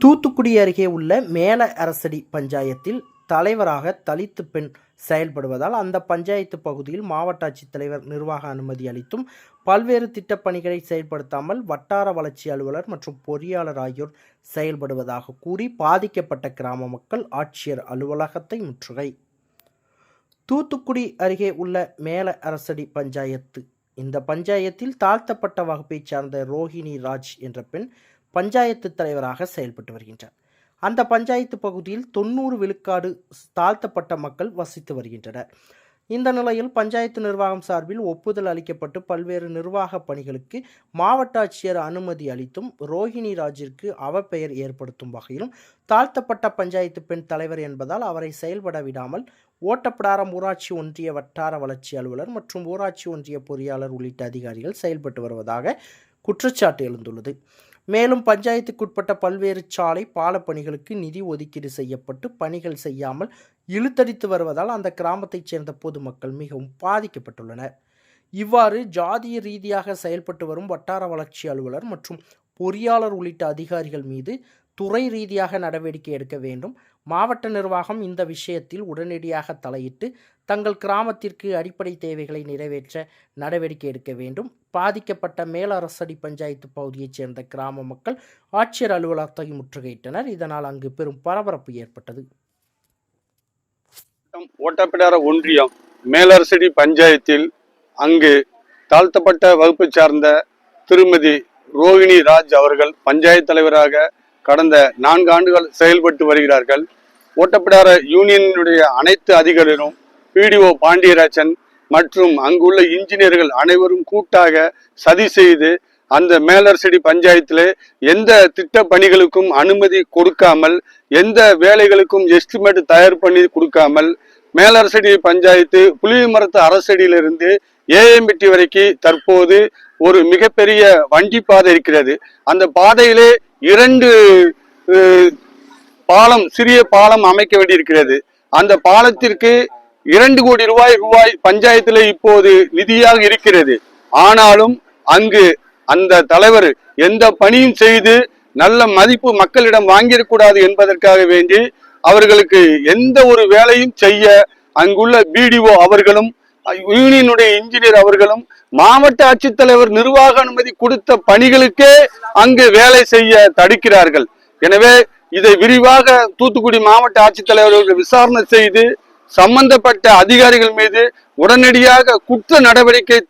தூத்துக்குடி அருகே உள்ள மேல அரசடி பஞ்சாயத்தில் தலைவராக தலித்து பெண் செயல்படுவதால் அந்த பஞ்சாயத்து பகுதியில் மாவட்ட ஆட்சித்தலைவர் நிர்வாக அனுமதி அளித்தும் பல்வேறு திட்டப்பணிகளை செயல்படுத்தாமல் வட்டார வளர்ச்சி அலுவலர் மற்றும் பொறியாளர் ஆகியோர் செயல்படுவதாக கூறி பாதிக்கப்பட்ட கிராம மக்கள் ஆட்சியர் அலுவலகத்தை முற்றுகை. தூத்துக்குடி அருகே உள்ள மேல அரசடி பஞ்சாயத்து. இந்த பஞ்சாயத்தில் தாழ்த்தப்பட்ட வகுப்பைச் சார்ந்த ரோஹிணி ராஜ் என்ற பெண் பஞ்சாயத்து தலைவராக செயல்பட்டு வருகின்றார். அந்த பஞ்சாயத்து பகுதியில் தொண்ணூறு விழுக்காடு தாழ்த்தப்பட்ட மக்கள் வசித்து வருகின்றனர். இந்த நிலையில் பஞ்சாயத்து நிர்வாகம் சார்பில் ஒப்புதல் அளிக்கப்பட்டு பல்வேறு நிர்வாக பணிகளுக்கு மாவட்ட ஆட்சியர் அனுமதி அளித்தும் ரோஹிணி ராஜிற்கு அவப்பெயர் ஏற்படுத்தும் வகையிலும் தாழ்த்தப்பட்ட பஞ்சாயத்து பெண் தலைவர் என்பதால் அவரை செயல்பட விடாமல் ஓட்டப்பிடாரம் ஊராட்சி ஒன்றிய வட்டார வளர்ச்சி அலுவலர் மற்றும் ஊராட்சி ஒன்றிய பொறியாளர் உள்ளிட்ட அதிகாரிகள் செயல்பட்டு வருவதாக குற்றச்சாட்டு எழுந்துள்ளது. மேலும் பஞ்சாயத்துக்குட்பட்ட பல்வேறு சாலை பாலப்பணிகளுக்கு நிதி ஒதுக்கீடு செய்யப்பட்டு பணிகள் செய்யாமல் இழுத்தடித்து வருவதால் அந்த கிராமத்தைச் சேர்ந்த பொதுமக்கள் மிகவும் பாதிக்கப்பட்டுள்ளனர். இவ்வாறு ஜாதிய ரீதியாக செயல்பட்டு வரும் வட்டார வளர்ச்சி அலுவலர் மற்றும் பொறியாளர் உள்ளிட்ட அதிகாரிகள் மீது துறை ரீதியாக நடவடிக்கை எடுக்க வேண்டும். மாவட்ட நிர்வாகம் இந்த விஷயத்தில் உடனடியாக தலையிட்டு தங்கள் கிராமத்திற்கு அடிப்படை தேவைகளை நிறைவேற்ற நடவடிக்கை எடுக்க வேண்டும். பாதிக்கப்பட்ட மேலரசடி பஞ்சாயத்து பகுதியைச் சேர்ந்த கிராம மக்கள் ஆட்சியர் அலுவலகத்தை முற்றுகையிட்டனர். இதனால் அங்கு பெரும் பரபரப்பு ஏற்பட்டது. ஓட்டப்பிடார ஒன்றியம் மேலரசடி பஞ்சாயத்தில் அங்கு தாழ்த்தப்பட்ட வகுப்பு சார்ந்த திருமதி ரோகிணி ராஜ் அவர்கள் பஞ்சாயத்து தலைவராக கடந்த நான்கு ஆண்டுகள் செயல்பட்டு வருகிறார்கள். ஓட்டப்பிடார யூனியனுடைய அனைத்து அதிகாரிகளும் பிடிஓ பாண்டியராஜன் மற்றும் அங்குள்ள இன்ஜினியர்கள் அனைவரும் கூட்டாக சதி செய்து அந்த மேலரசடி பஞ்சாயத்தில் எந்த திட்ட பணிகளுக்கும் அனுமதி கொடுக்காமல் எந்த வேலைகளுக்கும் எஸ்டிமேட் தயார் பண்ணி கொடுக்காமல் மேலரசடி பஞ்சாயத்து புளியமரத்து அரசடியிலிருந்து ஏஎம்பிட்டி வரைக்கும் தற்போது ஒரு மிகப்பெரிய வண்டி பாதை இருக்கிறது. அந்த பாதையிலே இரண்டு பாலம் சிறிய பாலம் அமைக்க வேண்டியிருக்கிறது. அந்த பாலத்திற்கு இரண்டு கோடி ரூபாய் ரூபாய் பஞ்சாயத்தில் இப்போது நிதியாக இருக்கிறது. ஆனாலும் அங்கு அந்த தலைவர் எந்த பணியும் செய்து நல்ல மதிப்பு மக்களிடம் வாங்கிடக்கூடாது என்பதற்காக வேண்டி அவர்களுக்கு எந்த ஒரு வேலையும் செய்ய அங்குள்ள பிடிஓ அவர்களும் யூனியனுடைய இன்ஜினியர் அவர்களும் மாவட்ட ஆட்சித்தலைவர் நிர்வாக அனுமதி கொடுத்த பணிகளுக்கே அங்கு வேலை செய்ய தடுக்கிறார்கள். எனவே இதை விரிவாக தூத்துக்குடி மாவட்ட ஆட்சித்தலைவர் விசாரணை செய்து சம்பந்தப்பட்ட அதிகாரிகள் மீது உடனடியாக குற்ற நடவடிக்கை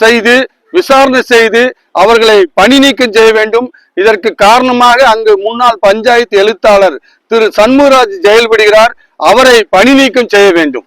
செய்து விசாரணை செய்து அவர்களை பணி நீக்கம் செய்ய வேண்டும். இதற்கு காரணமாக அங்கு முன்னாள் பஞ்சாயத்து எழுத்தாளர் திரு சண்முகராஜ் செயல்படுகிறார் அவரை பணி நீக்கம் செய்ய வேண்டும்.